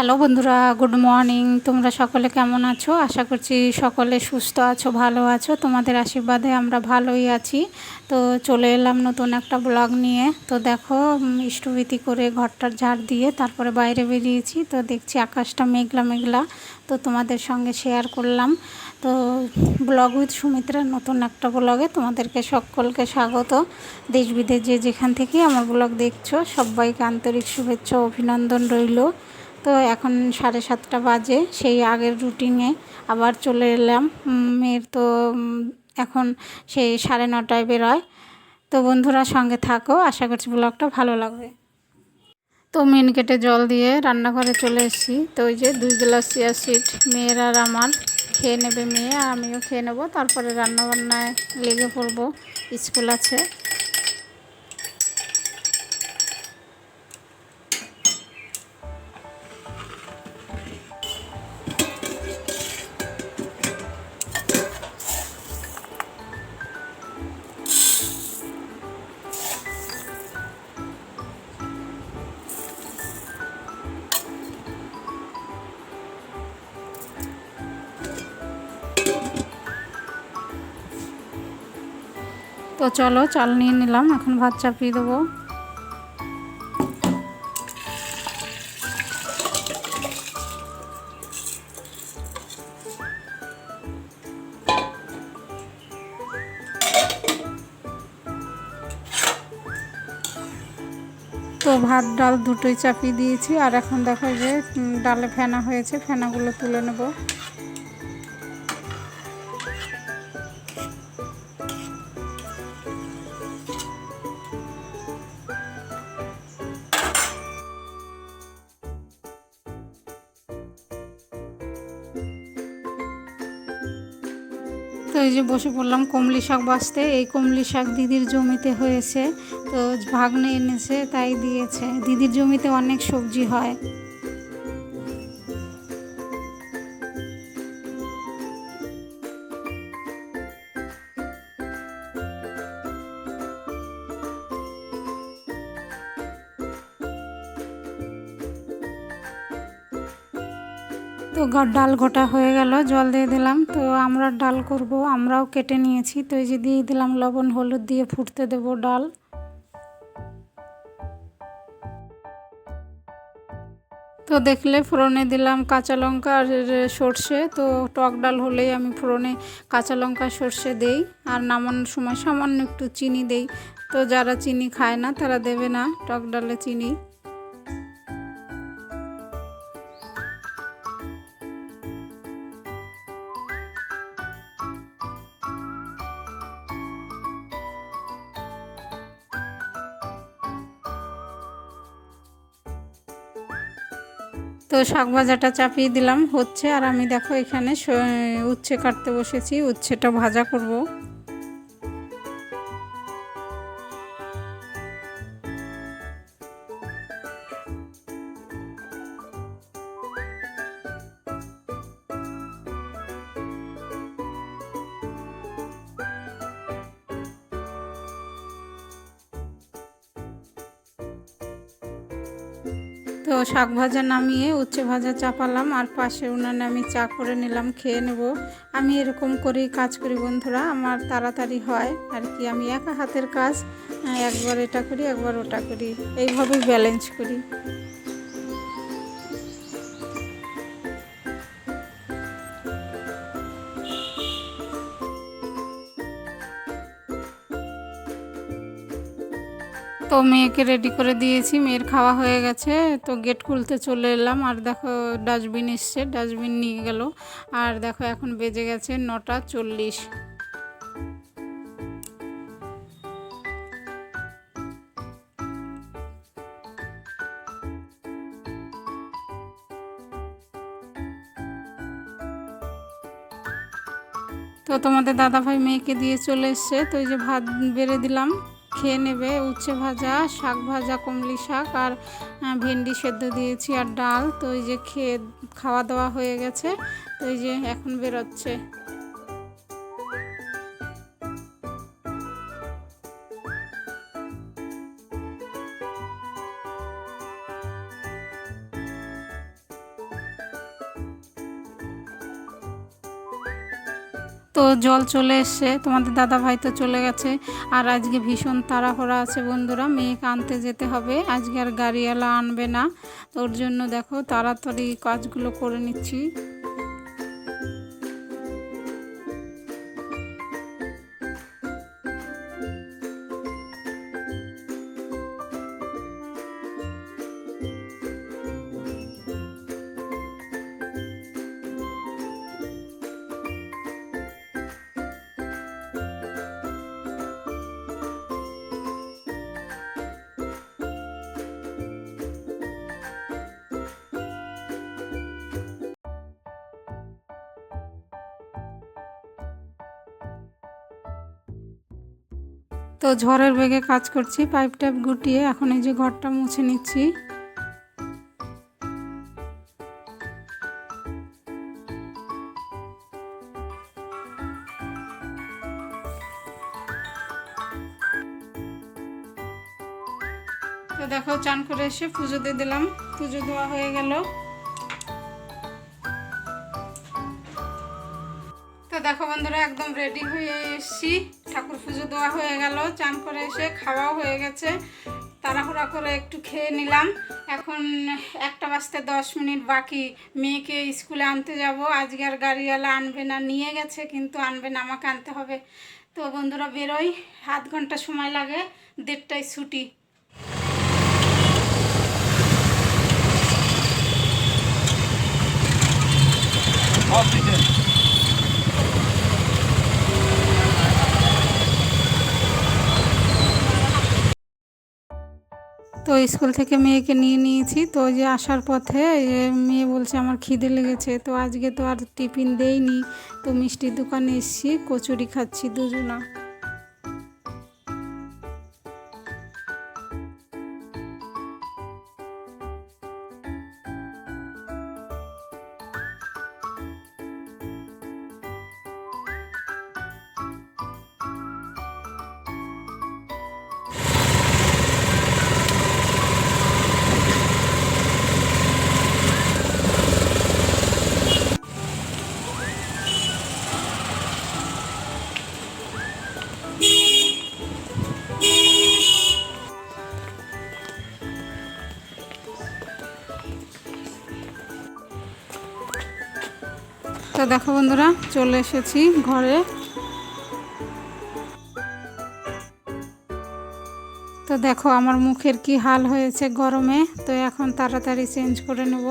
Hello বন্ধুরা, good morning. তোমরা সকলে কেমন আছো? আশা করছি সকলে সুস্থ আছো, ভালো আছো। তোমাদের আশীর্বাদে আমরা ভালোই আছি। তো চলে এলাম নতুন একটা ব্লগ নিয়ে। তো দেখো ইষ্টভীতি করে ঘরটার ঝাড় দিয়ে তারপরে বাইরে বেরিয়েছি। তো দেখছি আকাশটা মেঘলা মেঘলা। তো তোমাদের সঙ্গে শেয়ার করলাম। তো ব্লগ উইথ সুমিত্রার নতুন একটা ব্লগে তোমাদেরকে সকলকে স্বাগত। দেশ বিদেশ যে যেখান থেকে আমার ব্লগ দেখছ, সবাইকে আন্তরিক শুভেচ্ছা অভিনন্দন রইল। তো এখন সাড়ে সাতটা বাজে, সেই আগের রুটিনে আবার চলে এলাম। মেয়ের তো এখন সেই সাড়ে নটায় বেরোয়। তো বন্ধুরা সঙ্গে থাকো, আশা করছি ব্লগটা ভালো লাগবে। তো মেন কেটে জল দিয়ে রান্নাঘরে চলে এসেছি। তো ওই যে দুই গ্লাস চিয়া সিট মেয়ের আর আমার, খেয়ে নেবে মেয়ে, আর আমিও খেয়ে নেব। তারপরে রান্নাবান্নায় লেগে পড়ব, স্কুল আছে। তো চলো, চাল নিয়ে নিলাম, এখন ভাত চাপিয়ে দেবো। তো ভাত, ডাল দুটোই চাপিয়ে দিয়েছি, আর এখন দেখো যে ডালে ফেনা হয়েছে, ফেনাগুলো তুলে নেব। তো এই যে বসে পড়লাম, কমলি শাক বাঁচতে। এই কমলি শাক দিদির জমিতে হয়েছে, তো ভাগ্নে এনেছে, তাই দিয়েছে। দিদির জমিতে অনেক সবজি হয়। তো ডাল ঘোটা হয়ে গেল, জল দিয়ে দিলাম। তো আমরা ডাল করব, আমরাও কেটে নিয়েছি। তো এই যে দিয়ে দিলাম লবণ, হলুদ দিয়ে ফুটতে দেব ডাল। তো দেখলে ফোড়নে দিলাম কাঁচা লঙ্কা আর সর্ষে। তো টক ডাল হলেই আমি ফোড়নে কাঁচা লঙ্কা, সর্ষে দেই। আর নামানোর সময় সামান্য একটু চিনি দেই। তো যারা চিনি খায় না, তারা দেবে না টক ডালে চিনি। তো শাক ভাজাটা চাপিয়ে দিলাম, হচ্ছে। আর আমি দেখো এখানে উচ্ছে কাটতে বসেছি, উচ্ছেটা ভাজা করব। শাক ভাজা নামিয়ে উচ্ছে ভাজা চাপালাম, আর পাশে উনানে আমি চা করে নিলাম, খেয়ে নেব। আমি এরকম করেই কাজ করি বন্ধুরা, আমার তাড়াতাড়ি হয়, আর কি আমি একা হাতের কাজ একবার এটা করি, একবার ওটা করি, এইভাবেই ব্যালেন্স করি। তো মেয়েকে রেডি করে দিয়েছি, মেয়ের খাওয়া হয়ে গেছে, তো গেট খুলতে চলে এলাম। আর দেখো ডাস্টবিন এসছে ডাস্টবিন নিয়ে গেল। আর দেখো, এখন বেজে গেছে নটা চল্লিশ। তো তোমাদের দাদাভাই মেয়েকে দিয়ে চলে এসছে, তো এই যে ভাত বেড়ে দিলাম। খেয়ে নেবে, উচ্ছে ভাজা, শাক ভাজা, কমলি শাক আর ভেন্ডি সেদ্ধ দিয়েছি আর ডাল। তো এই যে খেয়ে, খাওয়া দাওয়া হয়ে গেছে। তো এই যে এখন বেরোচ্ছে। তো জল চলে এসছে, তোমাদের দাদা ভাই তো চলে গেছে। আর আজকে ভীষণ তাড়াহড়া আছে বন্ধুরা, মেয়েকে আনতে যেতে হবে। আজকে আর গাড়িওয়ালা আনবে না। তো ওর জন্য দেখো তাড়াতাড়ি কাজগুলো করে নিচ্ছি। তো ঝড়ের বেগে কাজ করছি পাইপ টাইপ গুটিয়ে এখন এই যে ঘরটা মুছে নিচ্ছি। তো দেখো, চান করে এসে পুজো দিয়ে দিলাম। পুজো দেওয়া হয়ে গেল। তো দেখো বন্ধুরা, একদম রেডি হয়ে এসছি। ঠাকুর পুজো দেওয়া হয়ে গেল, চান করে এসে খাওয়াও হয়ে গেছে। তাড়াহুড়া করে একটু খেয়ে নিলাম। এখন একটা বাজতে দশ মিনিট বাকি। মেয়েকে স্কুলে আনতে যাব। আজকে আর গাড়িওয়ালা আনবে না, নিয়ে গেছে, কিন্তু আনবে না, আমাকে আনতে হবে। তো বন্ধুরা, বেরোই। আধ ঘণ্টা সময় লাগে, দেড়টায় ছুটি। তো স্কুল থেকে মেয়েকে নিয়ে নিয়েছি। তো যে আসার পথে মেয়ে বলছে, আমার খিদে লেগেছে, তো আজকে তো আর টিফিন দেইনি। তো মিষ্টির দোকানে এসেছি, কচুরি খাচ্ছি দুজনা। তো দেখো বন্ধুরা, চলে এসেছি ঘরে। তো দেখো, আমার মুখের কি হাল হয়েছে গরমে, তো এখন তাড়াতাড়ি চেঞ্জ করে নেব।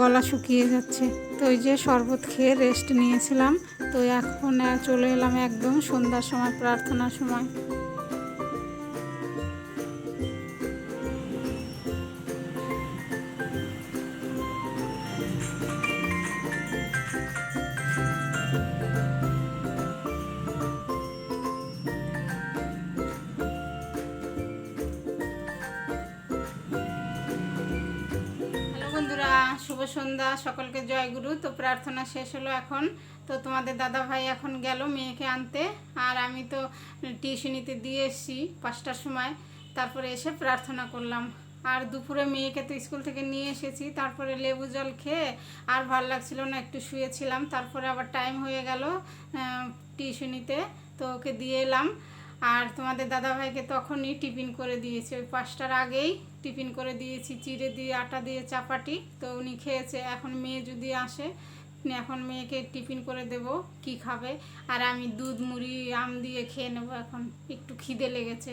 গলা শুকিয়ে যাচ্ছে। তো ওই যে শরবত খেয়ে রেস্ট নিয়েছিলাম, তো এখন চলে এলাম একদম সন্ধ্যার সময়, প্রার্থনার সময়। শুভ সন্ধ্যা, সকলকে জয় গুরু। তো প্রার্থনা শেষ হলো এখন। তো তোমাদের দাদা ভাই এখন গেল মেয়েকে আনতে। আর আমি তো টিউশনিতে দিয়ে এসেছি পাঁচটার সময়। তারপরে এসে প্রার্থনা করলাম। আর দুপুরে মেয়েকে তো স্কুল থেকে নিয়ে এসেছি। তারপরে লেবু জল খেয়ে আর ভালো লাগছিল না, একটু শুয়েছিলাম। তারপরে আবার টাইম হয়ে গেল টিউশনিতে তো ওকে দিয়ে এলাম। আর তোমাদের দাদাভাইকে তখনই টিফিন করে দিয়েছি। ওই পাঁচটার আগেই টিফিন করে দিয়েছি। চিড়ে দিয়ে আটা দিয়ে চাপাটি। তো উনি খেয়েছে। এখন মেয়ে যদি আসে এখন মেয়েকে টিফিন করে দেব। কি খাবে? আর আমি দুধ মুড়ি আম দিয়ে খেয়ে নেব এখন। একটু খিদে লেগেছে।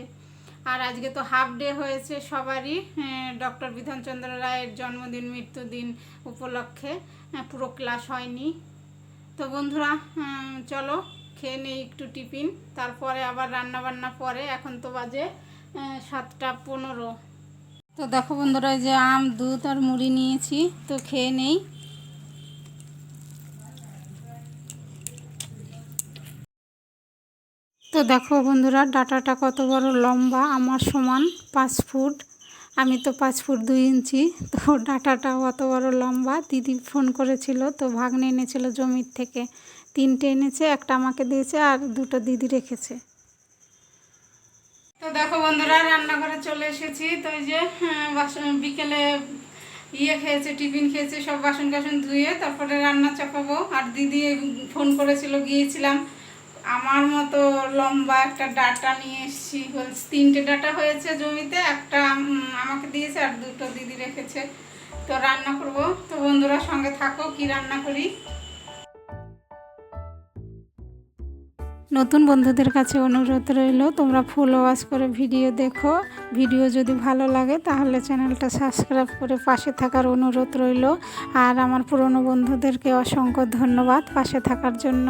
আর আজকে তো হাফ ডে হয়েছে সবারই। ডক্টর বিধানচন্দ্র রায়ের জন্মদিন মৃত্যুদিন উপলক্ষে। হ্যাঁ, পুরো ক্লাস হয়নি। তো বন্ধুরা চলো। খেয়ে নেই, একটু টিফিন। তারপরে আবার রান্না বান্না পরে, এখন তো বাজে সাতটা পনেরো। তো দেখো বন্ধুরা যে আম, দুধ আর মুড়ি নিয়েছি, তো খেয়ে নেই। তো দেখো বন্ধুরা, ডাটাটা কত বড় লম্বা, আমার সমান পাঁচ ফুট। আমি তো পাঁচ ফুট দুই ইঞ্চি, তো ডাটাটা অত বড় লম্বা। দিদি ফোন করেছিল, তো ভাগ্নে এনেছিল জমির থেকে। তিনটে এনেছে একটা আমাকে দিয়েছে আর দুটো দিদি রেখেছে। তো দেখো বন্ধুরা রান্নাঘরে চলে এসেছি। তো এই যে হ্যাঁ, বাসন বিকেলে ইয়ে খেয়েছে টিফিন খেয়েছে সব বাসন কাসন ধুয়ে তারপরে রান্না চাপাবো। আর দিদি ফোন করেছিল গিয়েছিলাম। আমার মতো লম্বা একটা ডাটা নিয়ে এসেছি। তিনটে ডাটা হয়েছে জমিতে একটা আমাকে দিয়েছে আর দুটো দিদি রেখেছে। তো রান্না করব। তো বন্ধুরা সঙ্গে থাকো কি রান্না করি? নতুন বন্ধুদের কাছে অনুরোধ রইল, তোমরা ফুল ওয়াশ করে ভিডিও দেখো। ভিডিও যদি ভালো লাগে, তাহলে চ্যানেলটা সাবস্ক্রাইব করে পাশে থাকার অনুরোধ রইল। আর আমার পুরনো বন্ধুদেরকে অসংখ্য ধন্যবাদ পাশে থাকার জন্য।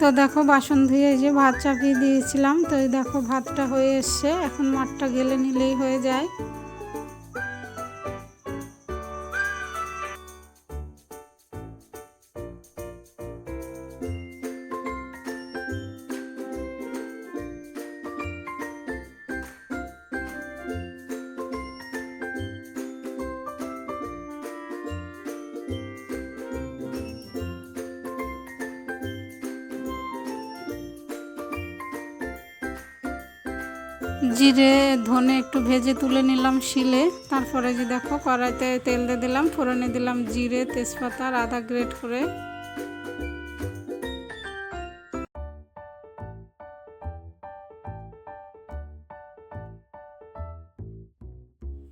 তো দেখো বাসন ধুয়ে যে ভাত চাপিয়ে দিয়েছিলাম, তো এই দেখো ভাতটা হয়ে এসছে। এখন মাঠটা গেলে নিলেই হয়ে যায়। জিরে, ধনে একটু ভেজে তুলে নিলাম শিলে। তারপরে যে দেখো, কড়াইতে তেল দিয়ে দিলাম, ফোড়নে দিলাম জিরে, তেজপাতা আদা গ্রেট করে।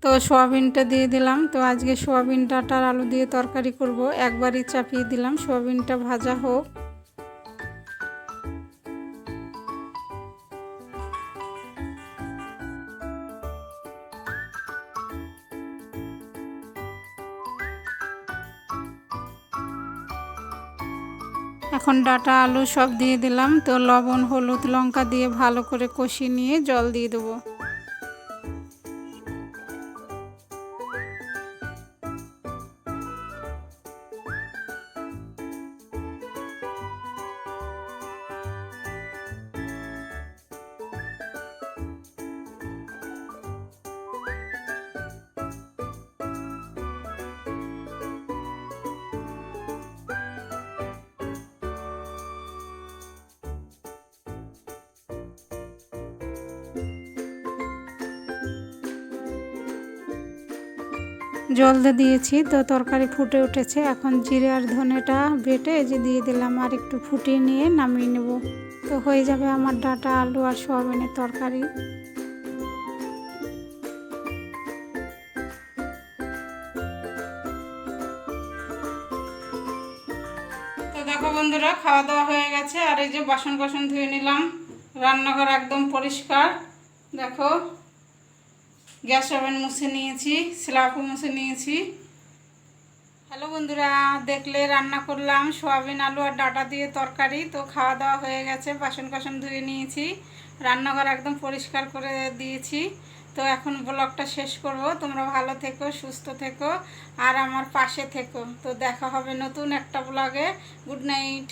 তো সোয়াবিনটা দিয়ে দিলাম। তো আজকে সোয়াবিন ডাটার আলু দিয়ে তরকারি করব। একবারই চাপিয়ে দিলাম। সোয়াবিনটা ভাজা হোক। এখন ডাটা, আলু সব দিয়ে দিলাম। তো লবণ, হলুদ, লঙ্কা দিয়ে ভালো করে কষিয়ে নিয়ে জল দিয়ে দেবো। জল দিয়ে দিয়েছি, তো তরকারি ফুটে উঠেছে। এখন জিরে আর ধনেটা বেটে যে দিয়ে দিলাম আর একটু ফুটিয়ে নিয়ে নামিয়ে নেব। তো হয়ে যাবে আমার ডাটা, আলু আর সোয়াবিনের তরকারি। দেখো বন্ধুরা খাওয়া দাওয়া হয়ে গেছে। আর এই যে বাসন বাসন ধুয়ে নিলাম। রান্নাঘর একদম পরিষ্কার। দেখো। গ্যাস ওভেন মুছে নিয়েছি স্ল্যাবও মুছে নিয়েছি। হ্যালো বন্ধুরা, দেখলে রান্না করলাম, সোয়াবিন, আলু আর ডাটা দিয়ে তরকারি। তো খাওয়া দাওয়া হয়ে গেছে, বাসন কাসন ধুয়ে নিয়েছি। রান্নাঘর একদম পরিষ্কার করে দিয়েছি। তো এখন ব্লগটা শেষ করব। তোমরা ভালো থেকো, সুস্থ থেকো, আর আমার পাশে থেকো। তো দেখা হবে নতুন একটা ব্লগে। Good night.